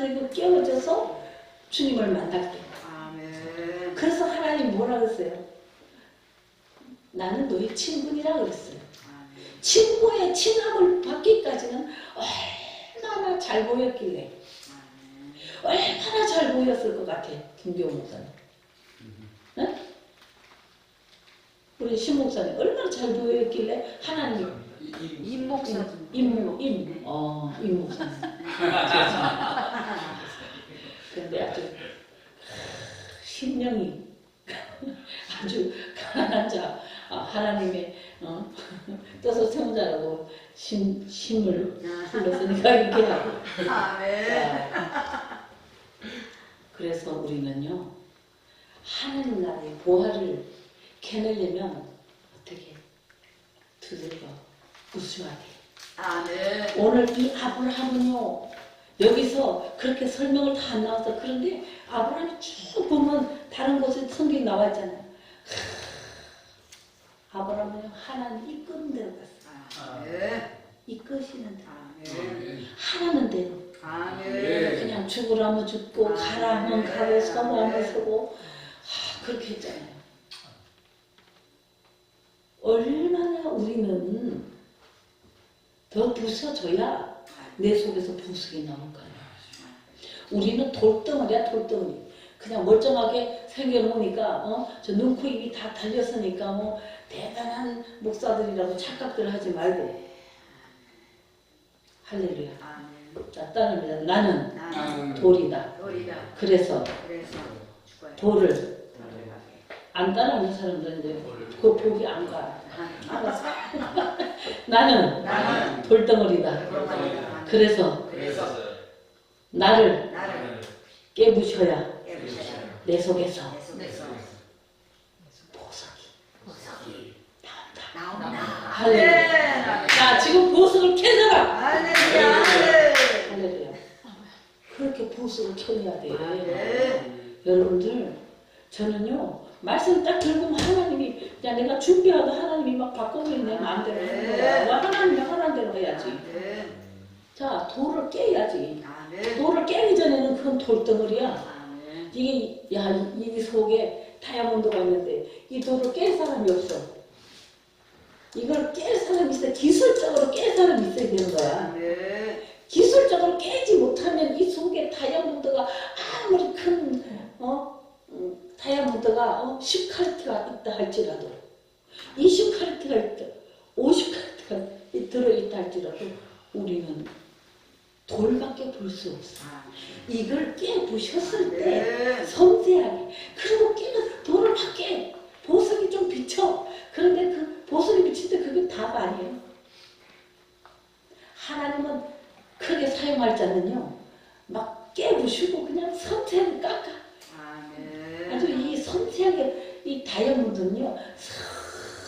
부서지고 깨어져서 주님을 만났대. 아멘. 그래서 하나님 뭐라 그랬어요? 나는 너의 친구니라 그랬어요. 아멘. 친구의 친함을 받기까지는 얼마나 잘 보였길래 아멘. 얼마나 잘 보였을 것 같아 김교훈 목사님. 응? 우리 신 목사님 얼마나 잘 보였길래 하나님 임 목사. 임임 어, 임 목사님. 근데 아주 심령이 아주 가난한 자 아, 하나님의 어, 뜻을 세운 자라고 심, 심을 불렀으니까 이렇게 하고 아멘. 자, 그래서 우리는요 하나님 나라의 보화를 캐내려면 어떻게 두들겨 부수야 돼. 아멘. 오늘 이 아브라함은요 여기서 그렇게 설명을 다 안 나와서 그런데 아브라함이 쭉 보면 다른 곳에 성경이 나와 있잖아요. 하, 아브라함은 하나님 이끄는 대로 갔어. 아멘. 이끄시는 대로. 아멘. 하라는 대로. 아멘. 그냥 죽으라면 죽고. 가라면 가고 서고 하면 아멘. 서고 하, 그렇게 했잖아요. 얼마나 우리는 더 부서져야 내 속에서 부수이 나올까요? 우리는 돌덩어리야 돌덩어리. 그냥 멀쩡하게 생겨놓으니까 어? 저 눈, 코, 입이 다 달렸으니까 뭐 대단한 목사들이라고 착각들 하지 말고 할렐루야. 아멘. 자, 따릅니다. 나는 나는 돌이다. 돌이다. 그래서 그래서 돌을 안 따르는 사람들은 이제 그 복이 안 가. 알았어. 나는 나는 돌덩어리다. 돌덩어리다. 그래서 그래서 나를 나를 깨부셔야 깨부셔야 내 속에서 내 속에서 보석이 보석이 나온다. 나온다. 할렐루야. 자, 지금 보석을 캐내라. 할렐루야. 할렐루야. 그렇게 보석을 켜내야 돼. 아멘. 여러분들, 저는요, 말씀 딱 들고 하나님이, 그냥 내가 준비하고 하나님이 막 바꾸면 내 마음대로 하는 거야. 와, 하나님이 하라는 대로 해야지. 아멘. 자, 돌을 깨야지. 아멘. 돌을 깨기 전에는 그건 돌덩어리야. 아멘. 이게, 야, 이, 이 속에 다이아몬드가 있는데, 이 돌을 깰 사람이 없어. 이걸 깰 사람이 있어. 기술적으로 깰 사람이 있어야 되는 거야. 아멘. 기술적으로 깨지 못하면 이 속에 다이아몬드가 아무리 큰 어? 음, 다이아몬드가 어? 10카리트가 있다 할지라도 20카리트가 있다 50카리트가 들어있다 할지라도 우리는 돌밖에 볼 수 없어. 이걸 깨부셨을 때 아멘. 섬세하게. 그리고 깨는 돌을 막 깨. 보석이 좀 비쳐. 그런데 그 보석이 비칠 때 그게 답 아니에요. 하나님은 크게 사용할 자는요. 막 깨부시고 그냥 섬세하게 깎아. 아멘. 아주 이 섬세하게 이 다이아몬드는요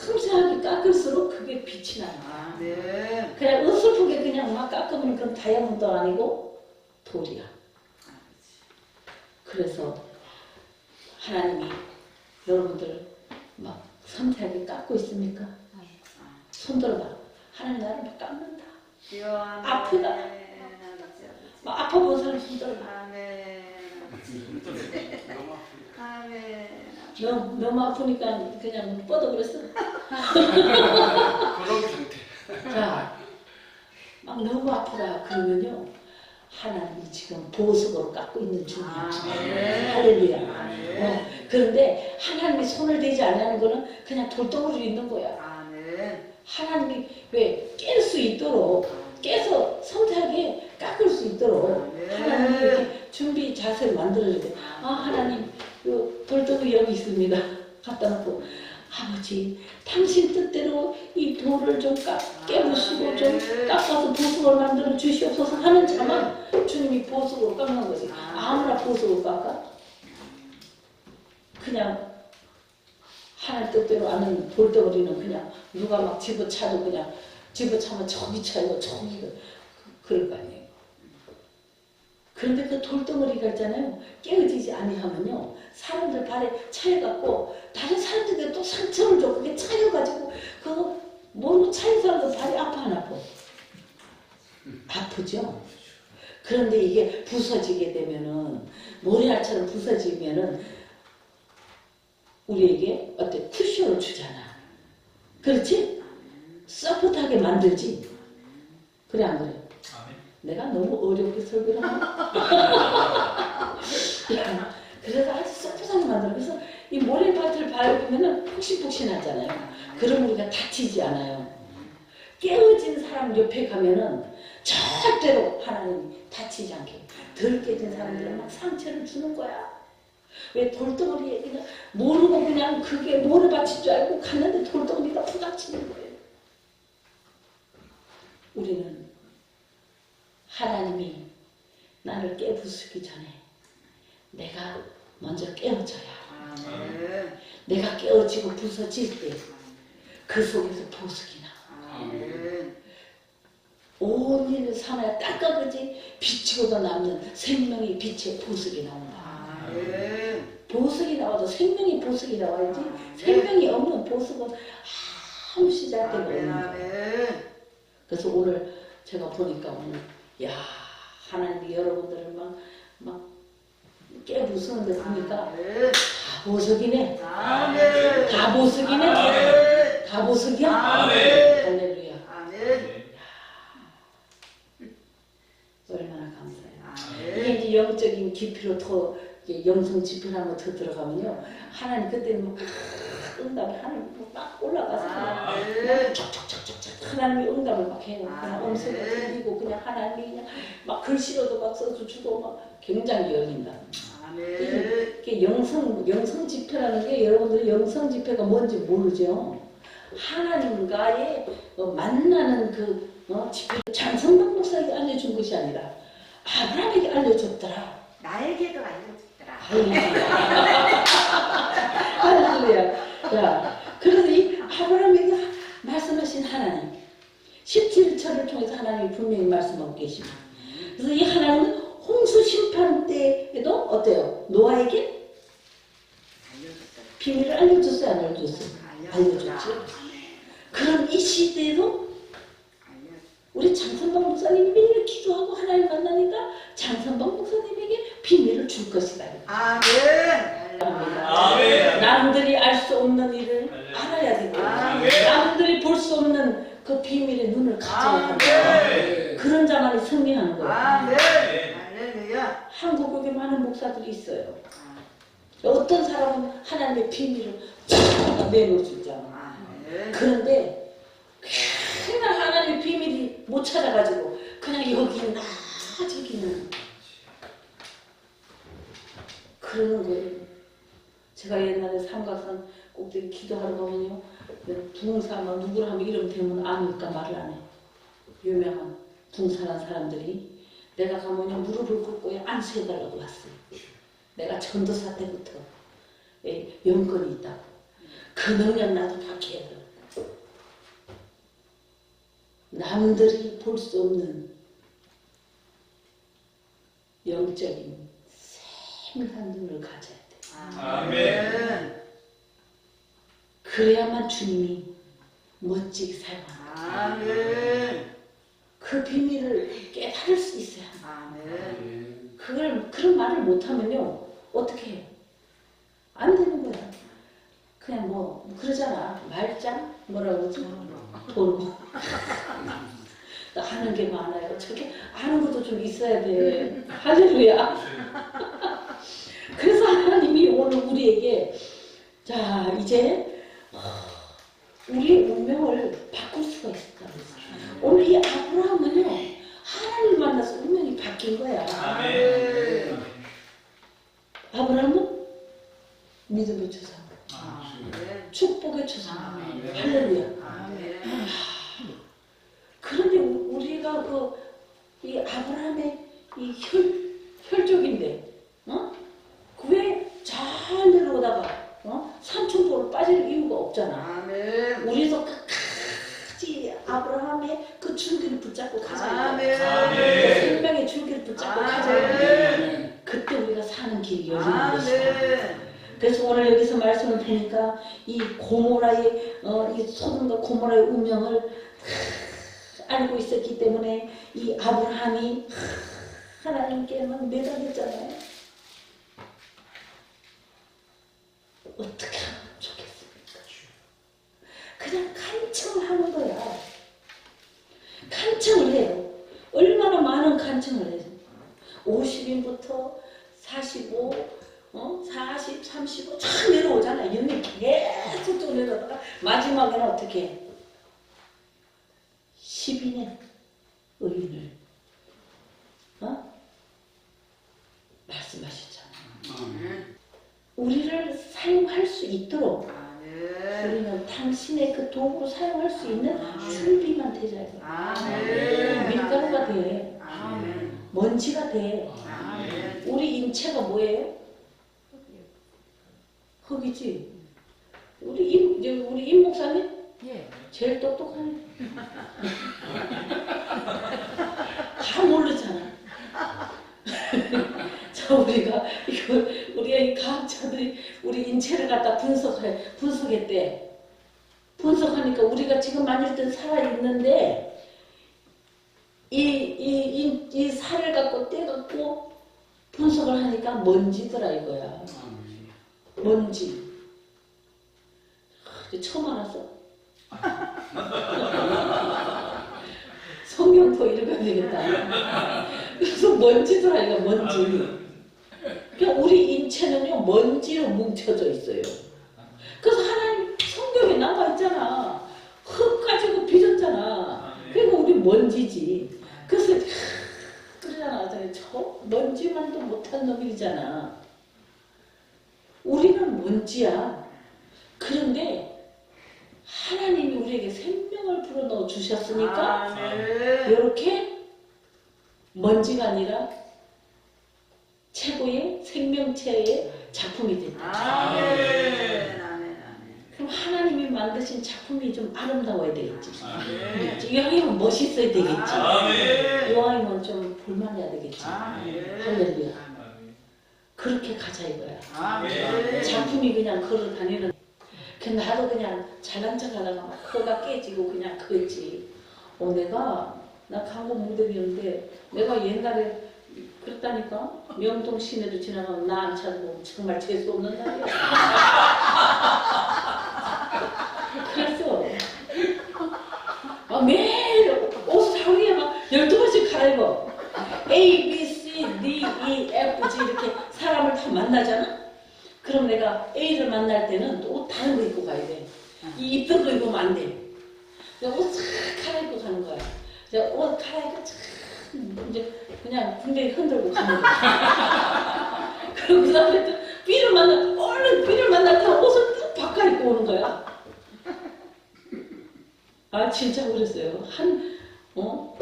섬세하게 깎을수록 그게 빛이 나요 아멘. 그냥 어설프게 그냥 막 깎으면 그건 다이아몬드 아니고 돌이야 그래서 하나님이 여러분들 막 섬세하게 깎고 있습니까? 손 들어봐. 하나님 나를 막 깎는다. 아프다. 막 아파 본 사람 손 들어봐. 아멘. 아멘. 너무, 너무 아프니까 그냥 뻗어버렸어. 그런 상태. 자, 막 너무 아프다. 그러면요. 하나님이 지금 보석으로 깎고 있는 중이야. 아멘. 할렐루야. 아멘. 어, 그런데 하나님이 손을 대지 않는 거는 그냥 돌덩어리 있는 거야. 아멘. 하나님이 왜 깰 수 있도록 깨서 섬세하게 깎을 수 있도록 하나님이 이렇게 준비 자세를 만들어야 돼. 아 하나님 요 돌덩이 여기 있습니다. 갖다 놓고 아버지 당신 뜻대로 이 돌을 좀 깎, 깨부시고 좀 깎아서 보석을 만들어 주시옵소서 하는 자만 주님이 보석으로 깎는 거지. 아무나 보석으로 깎아? 그냥 하나님 뜻대로 아는 돌덩어리는 그냥 누가 막 집어차도 그냥 집어차면 저기 차이고 저기 그- 그럴 거 아니에요. 그런데 그 돌덩어리가 있잖아요. 깨어지지 아니하면요. 사람들 발에 차여갖고 다른 사람들에게 또 상처를 줘. 그게 차여가지고 그거 모르고 차인 사람들 발이 아파 안 아파? 아프죠? 그런데 이게 부서지게 되면은 모래알처럼 부서지면은 우리에게 어때 쿠션을 주잖아. 그렇지? 서포트하게 만들지. 그래 안 그래? 내가 너무 어렵게 설교를? 야, 그래서 아주 쏙쏙하게 만들어. 그래서 이 모래밭을 밟으면 푹신푹신하잖아요. 그럼 우리가 다치지 않아요. 깨어진 사람 옆에 가면은 절대로 하나님 다치지 않게 덜 깨진 사람들은 막 상처를 주는 거야. 왜 돌덩어리에 그냥 모르고 그냥 그게 모래밭인 줄 알고 갔는데 돌덩어리가 부닥치는 거예요. 우리는 하나님이 나를 깨부수기 전에 내가 먼저 깨어져야 아멘. 내가 깨어지고 부서질 때 그 속에서 보석이 나와. 온 일을 삼아야 땅까지 비치고도 남는 생명의 빛의 보석이 나온다. 아멘. 보석이 나와도 생명의 보석이 나와야지 생명이 없는 보석은 아무. 아멘. 그래서 오늘 제가 보니까 오늘 야 하나님이 여러분들을 막, 막 깨부수는 데 보니까. 다 보석이네. 다 보석이네. 다 보석이야. 아멘. 할렐루야. 아멘. 얼마나 감사해요. 이게 아멘. 이제 영적인 깊이로 더 영성 집회라는 거더 들어가면요. 하나님 그때는 막 응답을 하나님 막 올라가서. 촉촉촉촉촉 하나님이 응답을 막 해요. 그냥 아멘. 음성을 들리고 그냥 하나님이 그냥 막 글씨로도 막 써서 주고 막 굉장히 열린다. 아멘. 이게 영성 영성 집회라는 게 여러분들이 영성 집회가 뭔지 모르죠. 하나님과의 어, 만나는 그 어, 집회 장성박 목사에게 알려준 것이 아니라 아브라함에게 알려줬더라. 나에게도 알려줬더라. 할렐루야. 할렐루야. 자, 그래서 이 아브라함에게 말씀하신 하나님, 17절을 통해서 하나님이 분명히 말씀하고 계십니다. 그래서 이 하나님은 홍수 심판 때에도 어때요? 노아에게. 비밀을 알려줬어요? 안 알려줬어요? 알려줬지. 알려줬지. 그럼 이 시대에도. 우리 장선박 목사님이 매일 기도하고 하나님 만나니까 장선박 목사님에게 비밀을 줄 것이다. 아멘. 아멘. 남들이 알 수 없는 일을 알아야 되고. 남들이 볼 수 없는 그 비밀의 눈을 가져야 한다. 아멘. 그런 자만이 승리하는 거예요. 아멘. 할렐루야. 한국에 많은 목사들이 있어요. 어떤 사람은 하나님의 비밀을 쫙 내놓을 수 있잖아. 아멘. 그런데 맨날 하나님의 비밀이 못 찾아가지고 그냥 여기 있나 저기 있나 그러는 거예요. 제가 옛날에 삼각산 꼭대기 기도하러 가면요. 붕사만 누구를 하면 이름 대면 아니까 말을 안 해. 유명한 붕사란 사람들이 내가 가면요 무릎을 꿇고 안수해달라고 왔어요. 내가 전도사 때부터 예, 연건이 있다고. 그 능력 나도 받게 해요. 남들이 볼 수 없는 영적인 세밀한 눈을 가져야 돼. 아멘. 그래야만 주님이 멋지게 사용한다. 아멘. 그 비밀을 깨달을 수 한다. 아멘. 그걸 그런 말을 못하면요 어떻게 해요? 안 되는 거야. 그냥 뭐 그러잖아 말짱 뭐라고 그러지? 도로 하는 게 많아요. 저게 아는 것도 좀 있어야 돼. 할렐루야. 그래서 하나님이 오늘 우리에게 자 이제 우리의 운명을 바꿀 수가 있다. 오늘 이 아브라함은요 하나님을 만나서 운명이 바뀐 거야. 아멘. 아브라함은 믿음의 조상. 축복의 조상. 할렐루야. 그런데 우- 우리가 그 이 아브라함의 이 혈, 혈족인데, 어? 그왜잘 내려오다가 어? 삼천포로 빠질 이유가 없잖아. 아멘. 우리도 끝까지 아브라함의 그 줄기를 붙잡고 가자. 아멘. 아멘. 생명의 줄기를 붙잡고 가자. 아멘. 그때 우리가 길이 열리는 것이다. 아멘. 그래서 오늘 여기서 말씀을 보니까 이 고모라의 어, 이 소돔과 고모라의 운명을 다 알고 있었기 때문에 이 아브라함이 하나님께만 매달렸잖아요. 어떻게 하면 좋겠습니까? 그냥 간청을 하는 거야. 간청을 해요. 얼마나 많은 간청을 해요. 50인부터 45, 어? 40, 35, 쫙 내려오잖아. 연이 계속 쭉 내려다가 마지막에는 어떻게 해? 10인의 의인을 어? 말씀하셨잖아. 아멘. 우리를 사용할 수 있도록 아멘. 우리는 당신의 그 도구로 사용할 수 있는 준비만 되자. 아멘. 밀가루가 돼. 아멘. 먼지가 돼. 아멘. 우리 인체가 뭐예요? 흙이지. 우리 임, 저 우리 임 목사님 예. 제일 똑똑하네. 다 모르잖아. 자 우리가 이거 우리가 이 과학자들이 우리 인체를 갖다 분석해 분석했대. 분석하니까 우리가 지금 만일 살아 있는데 이이이 이, 이 살을 갖고 떼갖고 분석을 하니까 먼지더라 이거야. 먼지. 처음 알았어. 성경도 읽어야 되겠다. 그래서 먼지더라 이거 먼지. 그러니까 우리 인체는요 먼지로 뭉쳐져 있어요. 그래서 하나님 성경에 나와 있잖아. 흙 가지고 빚었잖아. 그러니까 우리 먼지지. 저 먼지만도 못한 놈이잖아. 우리는 먼지야. 그런데 하나님이 우리에게 생명을 불어넣어 주셨으니까. 이렇게 먼지가 아니라 최고의 생명체의 작품이 된다. 아멘. 하나님이 만드신 작품이 좀 아름다워야 되겠지. 아멘. 이왕이면 멋있어야 되겠지. 이왕이면 좀 볼만해야 되겠지. 아멘. 할렐루야. 그렇게 가자 이거야. 작품이 그냥 걸어 다니는. 그 나도 그냥 잘난 척 하다가 막 허가 깨지고 그냥 그랬지. 어, 내가, 나 강고 몽들이었는데, 내가 옛날에 그랬다니까? 명동 시내로 지나가면 나 안 찾아보면 정말 재수 없는 날이야. 그랬어. 아, 매일 옷을 하루에 막 12번씩 갈아입어. A, B, C, D, E, F, G 이렇게 사람을 다 만나잖아? 그럼 내가 A를 만날 때는 또 옷 다른 거 입고 가야 돼. 이 입던 거 입으면 안 돼. 내가 옷싹 갈아입고 가는 거야. 옷 갈아입고 착 이제 그냥 군대 흔들고 가는 거야. 그리고 그 다음에 또 B를 만나, 얼른 B를 만날 때 옷을 뚝 바꿔 입고 오는 거야. 아, 진짜 그랬어요. 한, 어?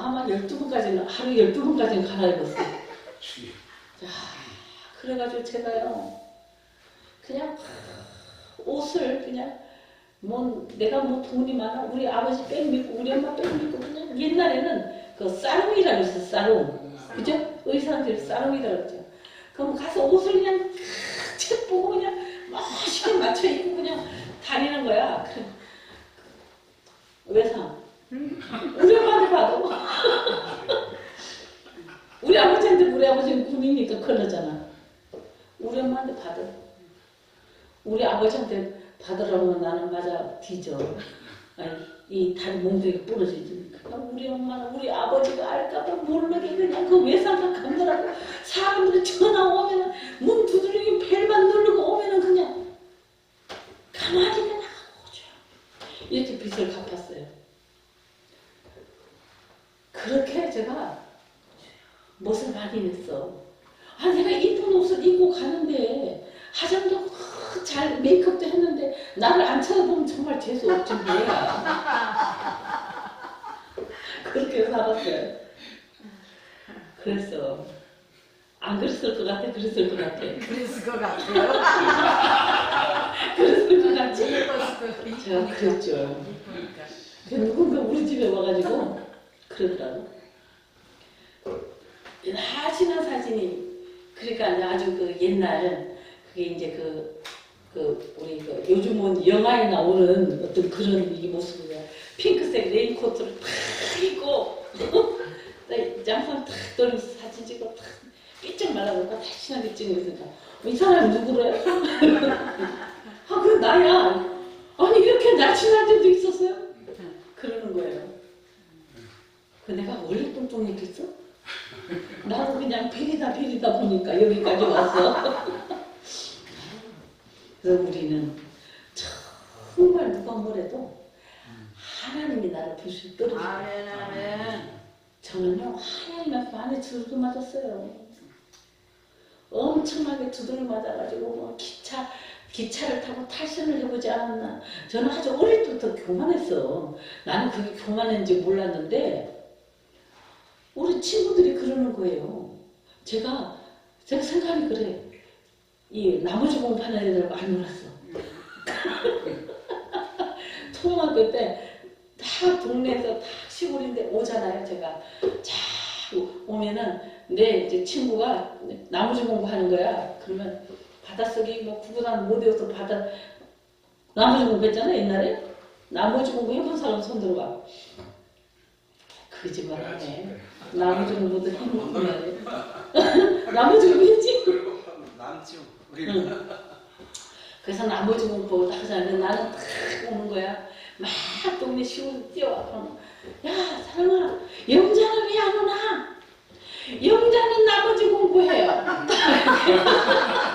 아마 12번까지는, 하루 12번까지는 갈아입었어. 자, 그래가지고 제가요, 그냥 옷을 그냥, 뭐, 내가 뭐 돈이 많아. 우리 아버지 백 믿고, 우리 엄마 백 믿고, 그냥 옛날에는 그 싸롱이라고 있어, 싸롱. 그죠? 의사한테 싸롱이라고 그랬죠. 그럼 가서 옷을 그냥 책 보고 그냥 멋있게 맞춰 입고 그냥 다니는 거야. 그래. 왜 사? 우리 엄마한테 봐도. 우리 아버지한테 우리 아버지는 군이니까 그러잖아. 우리 엄마한테 받아. 우리 아버지한테 받으라면 나는 맞아 뒤져. 이 다리 몽둥이가 부러지지. 우리 엄마는 우리 아버지가 알까봐 모르게 그냥 그 외상과 감느라고 사람들이 전화 오면은 문 두드리고 벨만 누르고 오면은 그냥 가만히 그냥 오죠. 이렇게 빚을 갚았어요. 그렇게 제가 멋을 많이 냈어. 아, 내가 이쁜 옷을 입고 가는데 화장도 잘 메이크업도 했는데 나를 안 쳐다보면 정말 재수 없지 뭐야. 그렇게 살았어요. 그랬어. 안 그랬을 것 같아. 그랬을 것 같아. 그랬을 것 같아요. 그랬을 것 같아요. 제가 그랬죠. 누군가 우리 집에 와가지고 그러더라고. 하시는 사진이 그러니까 아주 그 옛날 그게 이제 그, 그 우리 그 요즘은 영화에 나오는 어떤 그런 이 모습이야. 핑크색 레인코트를 탁 입고 나 항상 탁 돌면서 사진 찍고 탁 삐쩍 말라보니까 다시 나게 찍고 있으니까 어, 이 사람이 누구래? 아, 그 나야. 아니 이렇게 날씬할 때도 있었어요? 그러는 거예요. 그 내가 원래 뚱뚱했겠어? 나도 그냥 베리다 베리다 보니까 여기까지 왔어. 그래서 우리는 정말 누가 뭐래도 하나님이 나를 부실 거를 아멘 아멘. 저는요 하나님 많이 두들겨 맞았어요. 엄청나게 두들겨 맞아가지고 뭐 기차 기차를 타고 탈선을 해보지 않았나. 저는 아주 어릴 때부터 교만했어. 나는 그게 교만인지 몰랐는데 우리 친구들이 그러는 거예요. 제가 제가 생각이 그래. 이 나머지 공부하는 애들하고 안 놀았어. 초등학교 때 다 동네에서 다 시골인데 오잖아요. 제가 자꾸 오면은 내 이제 친구가 나머지 공부하는 거야. 그러면 바닷속에 뭐 구구단 못 외워서 바다 나머지 공부했잖아 옛날에. 나머지 공부 해본 사람 손 들어봐. 거짓말 하네. 나머지 공부도 해본 거 나머지 공부 했지? 그리고 남친 우리가 응. 그래서 나머지 공부 하자면 나는 탁 오는 거야. 막 동네 시골 뛰어와. 그럼 야 사랑아 영자는 왜 안 오나? 영자는 나머지 공부해요.